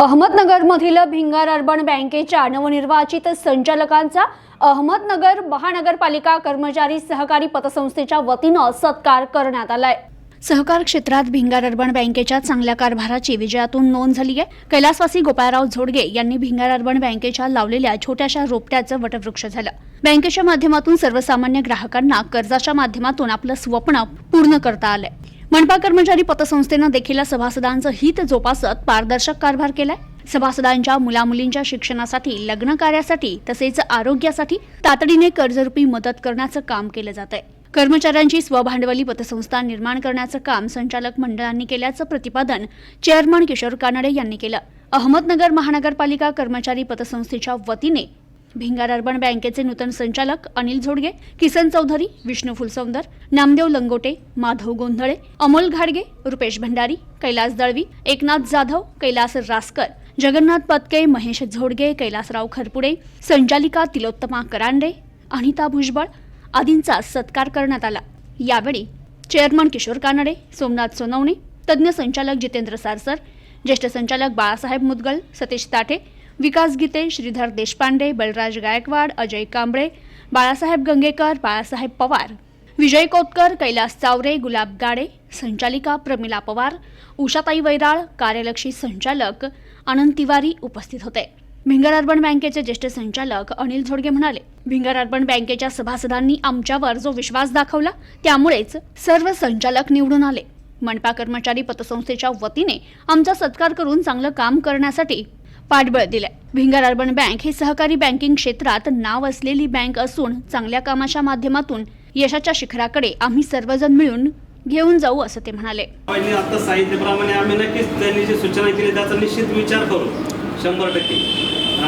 अहमदनगरमधील Bhingar urban बँकेच्या नवनिर्वाचित संचालकांचा अहमदनगर महानगरपालिका कर्मचारी सहकारी पतसंस्थेच्या वतीनं सत्कार करण्यात आलाय. सहकार क्षेत्रात भिंगार अर्बन बँकेच्या चांगल्या कारभाराची विजयातून नोंद झाली आहे. कैलासवासी गोपाळराव झोडगे यांनी भिंगार अर्बन बँकेच्या लावलेल्या छोट्याशा रोपट्याचं वटवृक्ष झालं. बँकेच्या माध्यमातून सर्वसामान्य ग्राहकांना कर्जाच्या माध्यमातून आपलं स्वप्न पूर्ण करता आलंय. मनपा कर्मचारी पतसंस्थेनं देखील सभासदांचं हित जोपासत पारदर्शक कारभार केलाय. सभासदांच्या मुलामुलींच्या शिक्षणासाठी लग्न कार्यासाठी तसेच आरोग्यासाठी तातडीने कर्जरूपी मदत करण्याचं काम केलं जात आहे कर्मचाऱ्यांची स्वभांडवली पतसंस्था निर्माण करण्याचं काम संचालक मंडळांनी केल्याचं प्रतिपादन चेअरमन किशोर कानडे यांनी केलं. अहमदनगर महानगरपालिका कर्मचारी पतसंस्थेच्या वतीने भिंगार अर्बन बँकेचे नूतन संचालक अनिल झोडगे किसन चौधरी विष्णू फुलसौंदर नामदेव लंगोटे माधव गोंधळे अमोल घाडगे रुपेश भंडारी कैलास दळवी एकनाथ जाधव कैलास रासकर जगन्नाथ पत्के महेश झोडगे कैलासराव खरपुडे संचालिका तिलोत्तमा करांडे अनिता भुजबळ आदींचा सत्कार करण्यात आला. यावेळी चेअरमन किशोर कानडे सोमनाथ सोनवणे तज्ज्ञ संचालक जितेंद्र सारसर ज्येष्ठ संचालक बाळासाहेब मुदगल सतीश ताठे विकास गीते श्रीधर देशपांडे बलराज गायकवाड अजय कांबळे बाळासाहेब गंगेकर बाळासाहेब पवार विजय कोतकर कैलास चावरे गुलाब गाडे संचालिका प्रमिला पवार उषाताई वैराळ कार्यलक्षी संचालक आनंद तिवारी उपस्थित होते. भिंगर अर्बन बँकेचे ज्येष्ठ संचालक अनिल झोडगे म्हणाले भिंगर अर्बन बँकेच्या सभासदांनी आमच्यावर जो विश्वास दाखवला त्यामुळेच सर्व संचालक निवडून आले. मनपा कर्मचारी पतसंस्थेच्या वतीने आमचा सत्कार करून चांगलं काम करण्यासाठी पाठबळ दिलंय. भिंगार अर्बन बँक ही सहकारी बँकिंग क्षेत्रात नाव असलेली बँक असून चांगल्या कामाच्या माध्यमातून यशाच्या शिखराकडे आम्ही सर्वजण मिळून घेऊन जाऊ असं ते म्हणाले. आता साहित्यप्रमाणे आम्ही नक्कीच त्यांनी जी सूचना केली त्याचा निश्चित विचार करू. शंभर टक्के.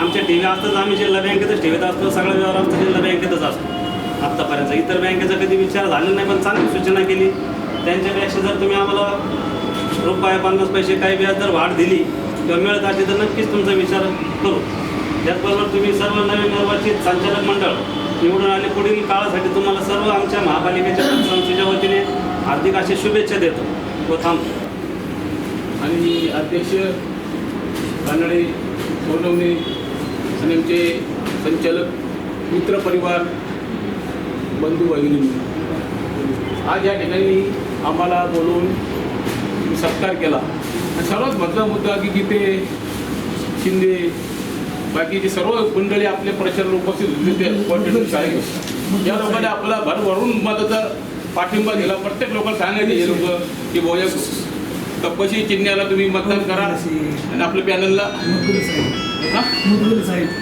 आमच्या ठेवी असतात आम्ही जिल्हा बँकेतच ठेवीत असतो सगळा व्यवहार आमचा जिल्हा बँकेतच असतो. आत्तापर्यंत इतर बँकेचा कधी विचार झाला नाही पण चांगली सूचना केली. त्यांच्यापेक्षा जर तुम्ही आम्हाला रुपये पन्नास पैसे काही व्याज जर वाढ दिली किंवा मिळत असेल तर नक्कीच तुमचा विचार करू. त्याचबरोबर तुम्ही सर्व नवीन निर्वाचित संचालक मंडळ निवडून आले. पुढील काळासाठी तुम्हाला सर्व आमच्या महापालिकेच्या संस्थेच्या वतीने हार्दिक अशा शुभेच्छा देतो. व थांबतो. आणि अध्यक्ष कानडे सोनवणे आणि आमचे संचालक मित्रपरिवार बंधू भगिनी आज या ठिकाणी आम्हाला बोलवून सत्कार केला. सर्वात महत्त्वाचा मुद्दा की गीते शिंदे बाकीचे सर्व मंडळी आपले प्रचार उपस्थित होते ते या लोकांनी आपला भरभरून मताचा पाठिंबा दिला. प्रत्येक लोकांना सांगायचे हे लोक की बोया तपशी चिन्ह्याला तुम्ही मतदान करा आणि आपल्या पॅनलला. हा?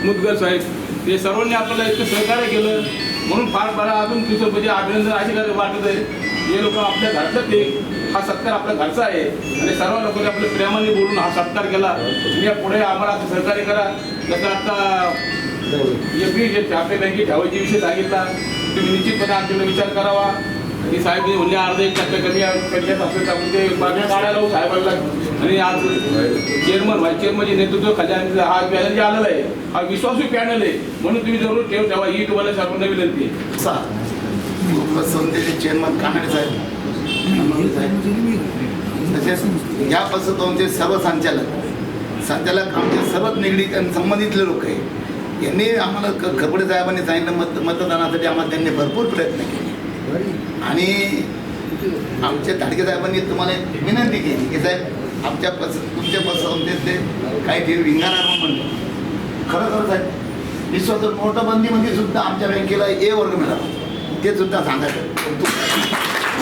मुदगल साहेब. ते सर्वांनी आपल्याला इतकं सहकार्य केलं. म्हणून फार फार अजून तिथं म्हणजे अभिनंदन अशी वाटत आहे. हे लोक आपल्या घरातच ते. हा सत्कार आपल्या घरचा आहे. आणि सर्व लोकांनी आपल्या प्रेमाने बोलून हा सत्कार केला. तुम्ही या पुढे आम्हाला सहकार्य करा. जसं आता एफ आपल्या बँकेत ठेवायचे विषय सांगितला तुम्ही निश्चितपणे आमच्याकडे विचार करावा. आणि साहेब म्हणजे अर्धा एक टक्के कमी करण्यात असेल तर ते काढायला लावू साहेबांना. आणि आज चेअरमन व्हाईस चेअरमनचे नेतृत्व खाली हा पॅनल जे आलेला आहे हा विश्वासू पॅनल आहे. म्हणून तुम्ही जरूर ठेव ठेवा. ही तुम्हाला सर्वांना विनंती आहे. सा चेअरमन कानडे साहेब. तसेच या पसंतोंचे सर्व संचालक संचालक आमचे सर्वच निगडीत आणि संबंधितले लोक आहे यांनी आम्हाला क साहेबांनी सांगितलं मत मतदानासाठी आम्हाला त्यांनी भरपूर प्रयत्न केले. आणि आमच्या धाडके साहेबांनी तुम्हाला एक विनंती केली की साहेब आमच्या पस तुमच्या पसंतीतले काही ठेवी विंगारा म्हणतो खरं खरं साहेब विश्वास नोटबंदीमध्ये सुद्धा आमच्या बँकेला ए वर्ग मिळाला. ते सुद्धा सांगायचं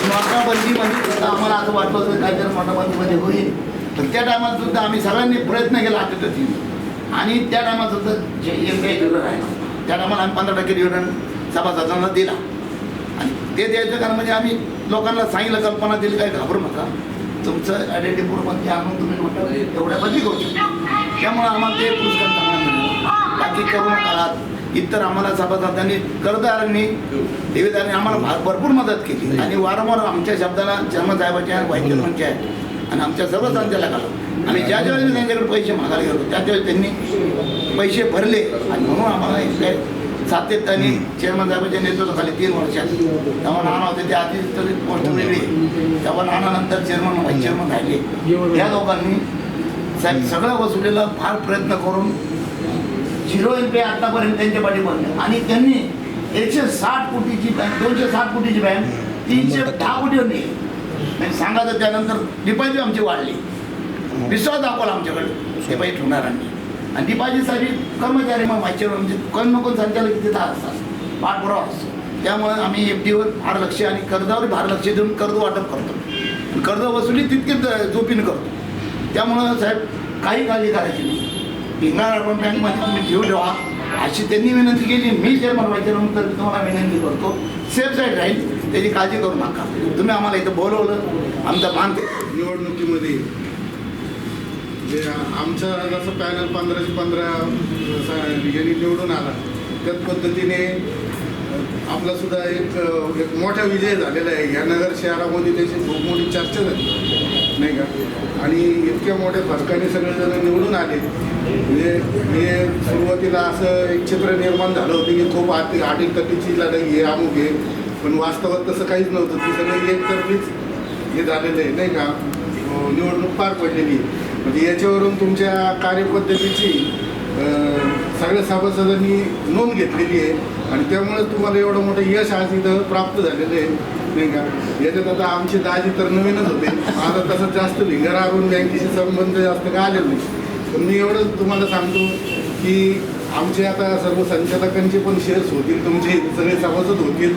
नोटाबंदीमध्ये सुद्धा आम्हाला असं वाटलं होतं काहीतरी नोटाबंदीमध्ये होईल. तर त्या टायमात सुद्धा आम्ही सगळ्यांनी प्रयत्न केला आठवत आणि त्या टायमात सुद्धा जे एम काही दिलं राहिलं त्या टायमाला आम्ही पंधरा टक्के डिव्हिडंड सभासदांना दिला. आणि ते द्यायचं कारण म्हणजे आम्ही लोकांना सांगितलं कल्पना दिली काही घाबरू नका. तुमचं आयडेंटी प्रूफमध्ये आणून तुम्ही नोटा एवढ्या बदली करू शकता. त्यामुळे आम्हाला ते पुरस्कार चांगला मिळाला. बाकी करोना काळात इतर आम्हाला सभासदांनी कर्जदारांनी ठेवीदारांनी आम्हाला भा- भरपूर मदत केली. आणि वारंवार आमच्या शब्दाला चर्मसाहेबाच्या वैद्यमानच्या आणि आमच्या सर्व संचालकाला आणि ज्या ज्यावेळेस त्यांच्याकडे पैसे मागायला गेलो त्या त्यावेळेस त्यांनी पैसे भरले. आणि म्हणून आम्हाला काय सातत्याने चेअरमन साहेबांच्या नेतृत्वाखाली तीन वर्षात तेव्हा नाना होते ते आधी तरी पोस्ट वेगळी. तेव्हा नानानंतर चेअरमन व्हाईस चेअरमन राहिले या लोकांनी साहेब सगळ्या वसुलीला फार प्रयत्न करून झिरो एन पी आतापर्यंत त्यांच्या पाठीमागे आणि त्यांनी एकशे साठ कोटीची बँक दोनशे साठ कोटीची बँक तीनशे दहा कोटीवर आणि सांगा तर त्यानंतर डिपॉझिट आमची वाढली. विश्वास दाखवला आमच्याकडे. डिपॉझिट होणाऱ्यांनी आणि डिपॉझिटसाठी कर्मचारी मग मागच्या म्हणजे कोण ना कोण संचालक तिथं असतात. पाठपुरावा असतो त्यामुळे आम्ही एफ डीवर फार लक्ष आणि कर्जावर फार लक्ष देऊन कर्ज वाटप करतो. कर्ज वसुली तितकीच जोपीन करतो. त्यामुळं साहेब काही काळजी करायची नाही भिंगार अर्बन बँकमध्ये तुम्ही ठेवू ठेवा. अशी त्यांनी विनंती केली. मी चेअरमन व्हायच्यानंतर तुम्हाला विनंती करतो. सेफ साईड राहील. त्याची काळजी करू नका. तुम्ही आम्हाला इथं बोलवलं. आमचं मान निवडणुकीमध्ये जे आमचा जसं पॅनल पंधराशे पंधरा यांनी निवडून आला. त्याच पद्धतीने आपला सुद्धा एक एक मोठा विजय झालेला आहे. या नगर शहरामध्ये त्याची खूप मोठी चर्चा झाली. नाही का? आणि इतक्या मोठ्या फरकाने सगळेजण निवडून आले. म्हणजे हे सुरुवातीला असं एक चित्र निर्माण झालं होतं की खूप आटी आटी तटीची लढाई हे अमुक आहे पण वास्तवात तसं काहीच नव्हतं. ती सगळं एकतर्फीच हे झालेलं आहे नाही का? निवडणूक पार पडलेली आहे. म्हणजे याच्यावरून तुमच्या कार्यपद्धतीची सगळ्या सभासदांनी नोंद घेतलेली आहे. आणि त्यामुळे तुम्हाला एवढं मोठं यश आज इथं प्राप्त झालेलं आहे नाही का? याच्यात आता आमचे दाजी तर नवीनच होते. आता तसं जास्त भिंगारावरून बँकेशी संबंध जास्त का आलेलं नाही. पण मी एवढंच तुम्हाला सांगतो की आमचे आता सर्व संचालकांचे पण शेअर्स होतील तुमचे सगळे सभासद होतील.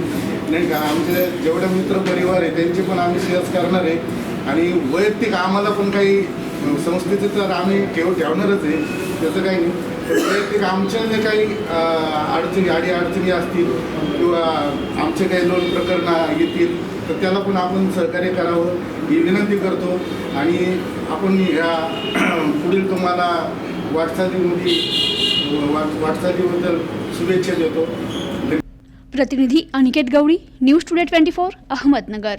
नाही का? आमचे जेवढे मित्र परिवार आहे त्यांचे पण आम्ही शेअर्स करणार आहे. आणि वैयक्तिक आम्हाला पण काही अं, संस्थेचे तर आम्ही ठेव ठेवणारच आहे. त्याचं काही नाही. वैयक्तिक आमच्या जे काही अडचणी अडी अडचणी असतील किंवा आमचे काही लोन प्रकरणं येतील तर त्याला पण आपण सहकार्य करावं ही विनंती करतो. आणि आपण ह्या पुढील तुम्हाला वाटचालीमध्ये वाट वाटचालीबद्दल शुभेच्छा देतो. प्रतिनिधी Aniket Gawali news today twenty four Ahmednagar.